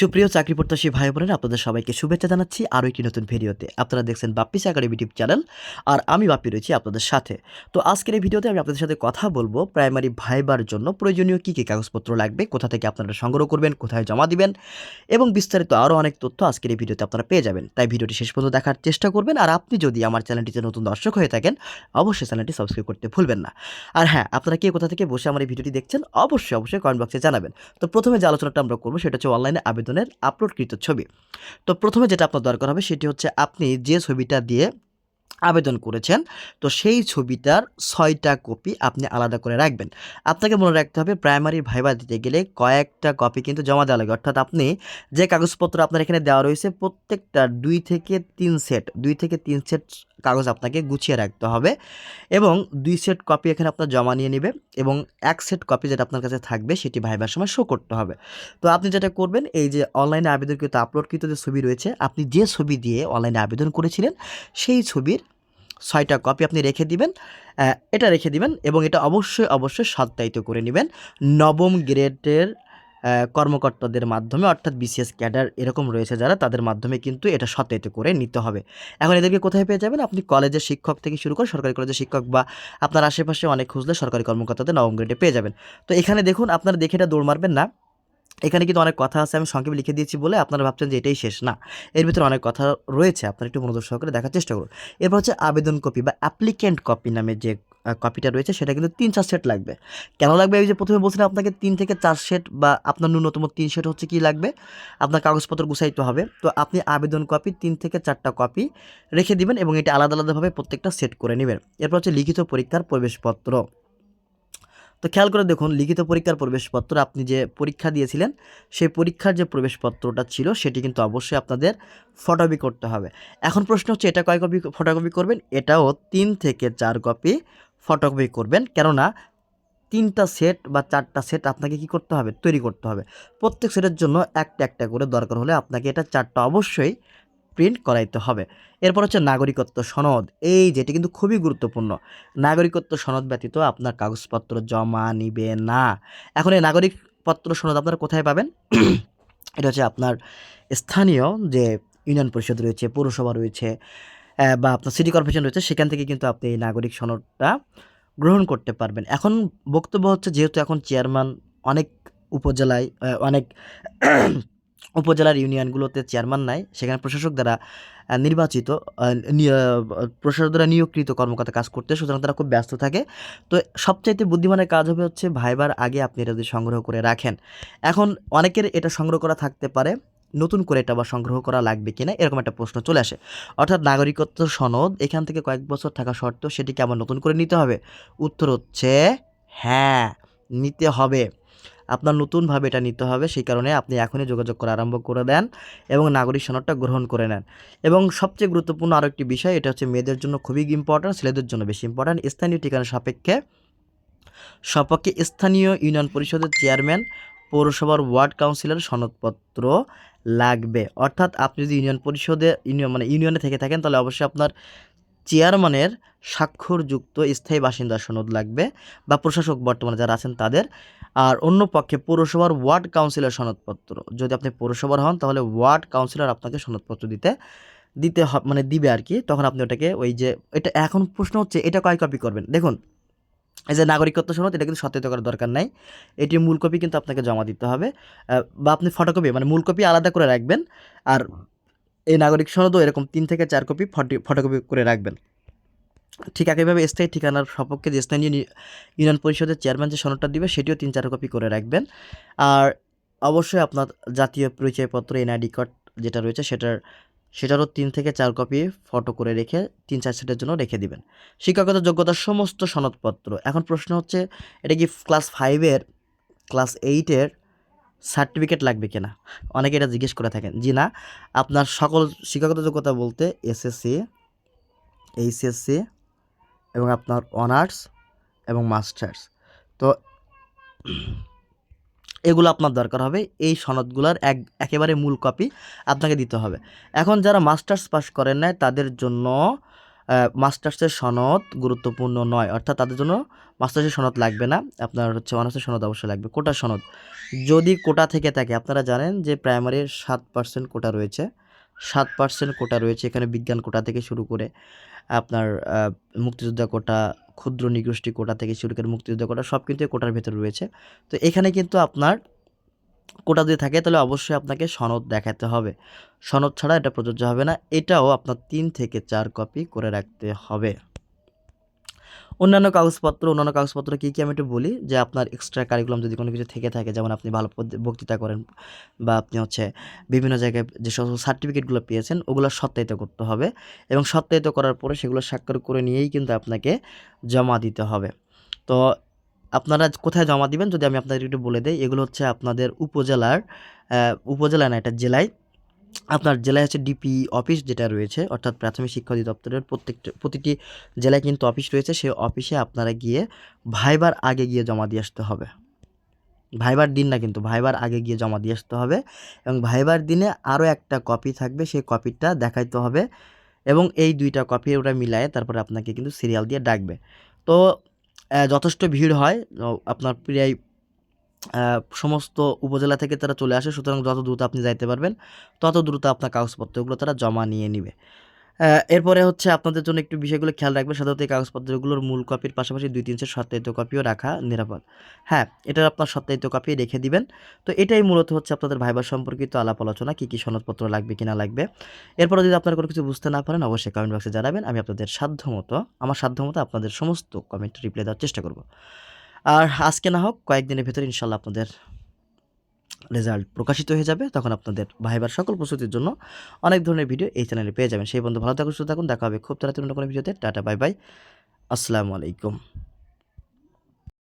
সুপ্রিয় চাকরি প্রত্যাশী ভাই বোনেরা, আপনাদের সবাইকে শুভেচ্ছা জানাচ্ছি আরও একটি নতুন ভিডিওতে। আপনারা দেখছেন বাপ্পি চাকরি ইউটিউব চ্যানেল, আর আমি বাপ্পি রয়েছি আপনাদের সাথে। তো আজকের এই ভিডিওতে আমি আপনাদের সাথে কথা বলব প্রাইমারি ভাইবার জন্য প্রয়োজনীয় কী কী কাগজপত্র লাগবে, কোথা থেকে আপনারা সংগ্রহ করবেন, কোথায় জমা দিবেন, এবং বিস্তারিত আরও অনেক তথ্য আজকের এই ভিডিওতে আপনারা পেয়ে যাবেন। তাই ভিডিওটি শেষ পর্যন্ত দেখার চেষ্টা করবেন, আর আপনি যদি আমার চ্যানেলটিতে নতুন দর্শক হয়ে থাকেন, অবশ্যই চ্যানেলটি সাবস্ক্রাইব করতে ভুলবেন না। আর হ্যাঁ আপনারা কে কোথা থেকে বসে আমার এই ভিডিওটি দেখছেন, অবশ্যই অবশ্যই কমেন্ট বক্সে জানাবেন। তো প্রথমে যে আলোচনাটা আমরা করব, সেটা হচ্ছে অনলাইনে আবেদনের আপলোডকৃত ছবি। তো প্রথমে যেটা আপনার দরকার হবে সেটি হচ্ছে আপনি যে ছবিটা দিয়ে আবেদন করেছেন, তো সেই ছবিটার ছয়টা কপি আপনি আলাদা করে রাখবেন। আপনাকে মনে রাখতে হবে প্রাইমারি ভাইবা দিতে গেলে কয়েকটা কপি কিন্তু জমা দেওয়া লাগে। অর্থাৎ আপনি যে কাগজপত্র আপনার এখানে দেওয়া রয়েছে, প্রত্যেকটা দুই থেকে তিন সেট দুই থেকে তিন সেট কাগজ আপনাকে গুছিয়ে রাখতে হবে এবং দুই সেট কপি এখানে আপনার জমা নিয়ে নেবে এবং এক সেট কপি যেটা আপনার কাছে থাকবে সেটি ভাইবার সময় শো করতে হবে। তো আপনি যেটা করবেন, এই যে অনলাইনে আবেদনকৃত আপলোডকৃত যে ছবি রয়েছে, আপনি যে ছবি দিয়ে অনলাইনে আবেদন করেছিলেন, সেই ছবির ছয়টা কপি আপনি রেখে দিবেন এটা রেখে দিবেন এবং এটা অবশ্যই অবশ্যই সত্যায়িত করে নেবেন। নবম গ্রেডের কর্মকর্তাদের মাধ্যমে, অর্থাৎ বিসিএস ক্যাডার এরকম রয়েছে যারা, তাদের মাধ্যমে কিন্তু এটা সত্যায়িত করে নিতে হবে। এখন এদেরকে কোথায় পেয়ে যাবেন? আপনি কলেজের শিক্ষক থেকে শুরু করে সরকারি কলেজের শিক্ষক বা আপনার আশেপাশে অনেক খুঁজলে সরকারি কর্মকর্তাদের নবম গ্রেডে পেয়ে যাবেন। তো এখানে দেখুন, আপনারা দেখে এটা দৌড় মারবেন না। এখানে কিন্তু অনেক কথা আছে, আমি সংক্ষেপে লিখে দিয়েছি বলে আপনারা ভাবছেন যে এটাই শেষ। না, এর ভিতরে অনেক কথা রয়েছে, আপনারা একটু মনোযোগ সহকারে দেখার চেষ্টা করুন। এরপর হচ্ছে আবেদন কপি বা অ্যাপ্লিকেন্ট কপি নামে যে কপিটা রয়েছে, সেটা কিন্তু তিন চার সেট লাগবে। কেন লাগবে? এই যে প্রথমে বলছিলাম আপনাকে তিন থেকে চার সেট বা আপনার ন্যূনতম তিন সেট হচ্ছে কি লাগবে? আপনার কাগজপত্র গুছাইতে হবে। তো আপনি আবেদন কপি তিন থেকে চারটা কপি রেখে দিবেন এবং এটা আলাদা আলাদাভাবে প্রত্যেকটা সেট করে নেবেন। এরপর হচ্ছে লিখিত পরীক্ষার প্রবেশপত্র। তো খেয়াল করে দেখুন, লিখিত পরীক্ষার প্রবেশপত্র, আপনি যে পরীক্ষা দিয়েছিলেন, সেই পরীক্ষার যে প্রবেশপত্রটা ছিল, সেটি কিন্তু অবশ্যই আপনাদের ফটোকপি করতে হবে। এখন প্রশ্ন হচ্ছে, এটা কয় কপি ফটোকপি করবেন? এটাও তিন থেকে চার কপি ফটোকপি করবেন। কেননা তিনটা সেট বা চারটা সেট আপনাকে কি করতে হবে? তৈরি করতে হবে। প্রত্যেক সেটের জন্য একটা একটা করে দরকার হলে আপনাকে এটা চারটা অবশ্যই প্রিন্ট করাইতে হবে। এরপর হচ্ছে নাগরিকত্ব সনদ। এই যেটি কিন্তু খুবই গুরুত্বপূর্ণ। নাগরিকত্ব সনদ ব্যতীত আপনার কাগজপত্র জমা নিবে না। এখন এই নাগরিকপত্র সনদ আপনারা কোথায় পাবেন? এটা হচ্ছে আপনার স্থানীয় যে ইউনিয়ন পরিষদ রয়েছে, পৌরসভা রয়েছে বা আপনার সিটি কর্পোরেশন রয়েছে, সেখান থেকে কিন্তু আপনি এই নাগরিক সনদটা গ্রহণ করতে পারবেন। এখন বক্তব্য হচ্ছে, যেহেতু এখন চেয়ারম্যান অনেক উপজেলায় অনেক উপজেলার ইউনিয়নগুলোতে চেয়ারম্যান নাই, সেখানে প্রশাসক দ্বারা নির্বাচিত প্রশাসক দ্বারা নিয়োগকৃত কর্মকর্তা কাজ করতে, সুতরাং তারা খুব ব্যস্ত থাকে। তো সবচাইতে বুদ্ধিমানের কাজ হবে হচ্ছে, ভাইবার আগে আপনি এটা যদি সংগ্রহ করে রাখেন। এখন অনেকের এটা সংগ্রহ করা থাকতে পারে নতুন করে এটা আবার সংগ্রহ করা লাগবে কিনা এরকম একটা প্রশ্ন চলে আসে। অর্থাৎ নাগরিকত্ব সনদ, এখান থেকে কয়েক বছর থাকা সত্ত্বেও সেটিকে আবার নতুন করে নিতে হবে। উত্তর হচ্ছে হ্যাঁ নিতে হবে। আপনার নতুনভাবে এটা নিতে হবে, সেই কারণে আপনি এখনই যোগাযোগ করা আরম্ভ করে দেন এবং নাগরিক সনদটা গ্রহণ করে নেন। এবং সবচেয়ে গুরুত্বপূর্ণ আরও একটি বিষয়, এটা হচ্ছে মেয়েদের জন্য খুবই ইম্পর্ট্যান্ট ছেলেদের জন্য বেশি ইম্পর্ট্যান্ট স্থানীয় ঠিকানা সাপেক্ষে, সপক্ষে স্থানীয় ইউনিয়ন পরিষদের চেয়ারম্যান পৌরসভার ওয়ার্ড কাউন্সিলের সনদপত্র লাগবে। অর্থাৎ আপনি যদি ইউনিয়ন পরিষদে, ইউনিয়ন মানে ইউনিয়নে থেকে থাকেন, তাহলে অবশ্যই আপনার চেয়ারম্যানের স্বাক্ষরযুক্ত স্থায়ী বাসিন্দা সনদ লাগবে বা প্রশাসক বর্তমানে যারা আছেন তাদের। আর অন্য পক্ষে পৌরসভার ওয়ার্ড কাউন্সিলর সনদপত্র। যদি আপনি পৌরসভার হন, তাহলে ওয়ার্ড কাউন্সিলর আপনাকে সনদপত্র দিতে দিতে মানে দিবে আর কি। তখন আপনি ওটাকে ওই যে, এটা এখন প্রশ্ন হচ্ছে, এটা কয় কপি করবেন? দেখুন এই যে নাগরিকত্ব সনদ এটা কিন্তু সত্যায়িত করার দরকার নাই। এটির মূল কপি কিন্তু আপনাকে জমা দিতে হবে। বা আপনি ফটোকপি মানে মূল কপি আলাদা করে রাখবেন। আর এই নাগরিক সনদও এরকম তিন থেকে চার কপি ফটো ফটোকপি করে রাখবেন। ঠিক একইভাবে স্থায়ী ঠিকানার সপক্ষে যে স্থানীয় ইউনিয়ন পরিষদের চেয়ারম্যান যে সনদটা দিবে, সেটিও তিন চার কপি করে রাখবেন। আর অবশ্যই আপনার জাতীয় পরিচয়পত্র এনআইডি কার্ড যেটা রয়েছে, সেটার সেটারও তিন থেকে চার কপি ফটো করে রেখে তিন চার সেটের জন্য রেখে দিবেন। শিক্ষাগত যোগ্যতার সমস্ত সনদপত্র। এখন প্রশ্ন হচ্ছে, এটা কি ক্লাস ফাইভের ক্লাস এইটের সার্টিফিকেট লাগবে কিনা? অনেকে এটা জিজ্ঞেস করে থাকেন, জি না, আপনার সকল শিক্ষাগত যোগ্যতা বলতে এসএসসি এইচএসসি এবং আপনার অনার্স এবং মাস্টার্স তো এগুলো আপনার দরকার হবে। এই সনদগুলোর এক, একেবারে মূল কপি আপনাকে দিতে হবে। এখন যারা মাস্টার্স পাস করেন নাই, তাদের জন্য মাস্টার্সের সনদ গুরুত্বপূর্ণ নয়। অর্থাৎ তাদের জন্য মাস্টার্সের সনদ লাগবে না। আপনার হচ্ছে অনার্সের সনদ অবশ্যই লাগবে। কোটা সনদ। যদি কোটা থেকে থাকে, আপনারা জানেন যে প্রাইমারির সাত পার্সেন্ট কোটা রয়েছে। সাত পার্সেন্ট কোটা রয়েছে এখানে বিজ্ঞান কোটা থেকে শুরু করে, আপনার মুক্তিযোদ্ধা কোটা ক্ষুদ্র নিগোষ্ঠী কোটা থেকে শুরু মুক্তিযুদ্ধ মুক্তিযোদ্ধা কোটা, সব কিন্তু কোটার ভেতরে রয়েছে। তো এখানে কিন্তু আপনার কোটা যদি থাকে, তাহলে অবশ্যই আপনাকে সনদ দেখাতে হবে। সনদ ছাড়া এটা প্রযোজ্য হবে না। এটাও আপনার তিন থেকে চার কপি করে রাখতে হবে। অন্যান্য কাগজপত্র অন্যান্য কাগজপত্র কী কী আমি একটু বলি? যে আপনার এক্সট্রা কারিকুলাম যদি কোনো কিছু থেকে থাকে, যেমন আপনি ভালো বক্তৃতা করেন বা আপনি হচ্ছে বিভিন্ন জায়গায় যে সমস্ত সার্টিফিকেটগুলো পেয়েছেন, ওগুলো সত্যায়িত করতে হবে এবং সত্যায়িত করার পরে সেগুলো স্বাক্ষর করে নিয়েই কিন্তু আপনাকে জমা দিতে হবে। তো আপনারা কোথায় জমা দিবেন? যদি আমি আপনাদের একটু বলে দিই, এগুলো হচ্ছে আপনাদের উপজেলার উপজেলা না, এটা জেলায় আপনার জেলায় হচ্ছে ডিপি অফিস যেটা রয়েছে, অর্থাৎ প্রাথমিক শিক্ষা অধিদপ্তরের প্রত্যেকটা, প্রতিটি জেলায় কিন্তু অফিস রয়েছে। সেই অফিসে আপনারা গিয়ে ভাইবার আগে গিয়ে জমা দিয়ে আসতে হবে। ভাইবার দিন না কিন্তু, ভাইবার আগে গিয়ে জমা দিয়ে আসতে হবে এবং ভাইবার দিনে আরও একটা কপি থাকবে, সেই কপিটা দেখাইতে হবে এবং এই দুইটা কপি ওরা মিলায়ে তারপরে আপনাকে কিন্তু সিরিয়াল দিয়ে ডাকবে। তো যথেষ্ট ভিড় হয় আপনার প্রায় সমস্ত উপজেলা থেকে তারা চলে আসে, সুতরাং যত দ্রুত আপনি যাইতে পারবেন, তত দ্রুত আপনার কাগজপত্রগুলো তারা জমা নিয়ে নিবে। এরপরে হচ্ছে আপনাদের জন্য একটু বিষয়গুলো খেয়াল রাখবেন, সাধারণত এই কাগজপত্রগুলোর মূল কপির পাশাপাশি দুই তিনশো সত্যায়িত কপিও রাখা নিরাপদ। হ্যাঁ এটার আপনার সত্যায়িত কপি রেখে দিবেন। তো এটাই মূলত হচ্ছে আপনাদের ভাইবার সম্পর্কিত আলাপ আলোচনা, কী কী সনদপত্র লাগবে কিনা লাগবে। এরপরে যদি আপনার কোনো কিছু বুঝতে না পারেন, অবশ্যই কমেন্ট বক্সে জানাবেন, আমি আপনাদের সাধ্যমতো, আমার সাধ্যমতো আপনাদের সমস্ত কমেন্ট রিপ্লাই দেওয়ার চেষ্টা করব। আর আজকে না হোক, কয়েকদিনের ভেতরে ইনশাল্লাহ আপনাদের রেজাল্ট প্রকাশিত হয়ে যাবে। তখন আপনাদের ভাইবার সকল প্রস্তুতির জন্য অনেক ধরনের ভিডিও এই চ্যানেলে পেয়ে যাবেন। সেই বন্ধু ভালো থাকুন, সুস্থ থাকুন। দেখা হবে খুব তাড়াতাড়ি অন্য কোনো ভিডিওতে। Tata, bye bye. আসসালামু আলাইকুম।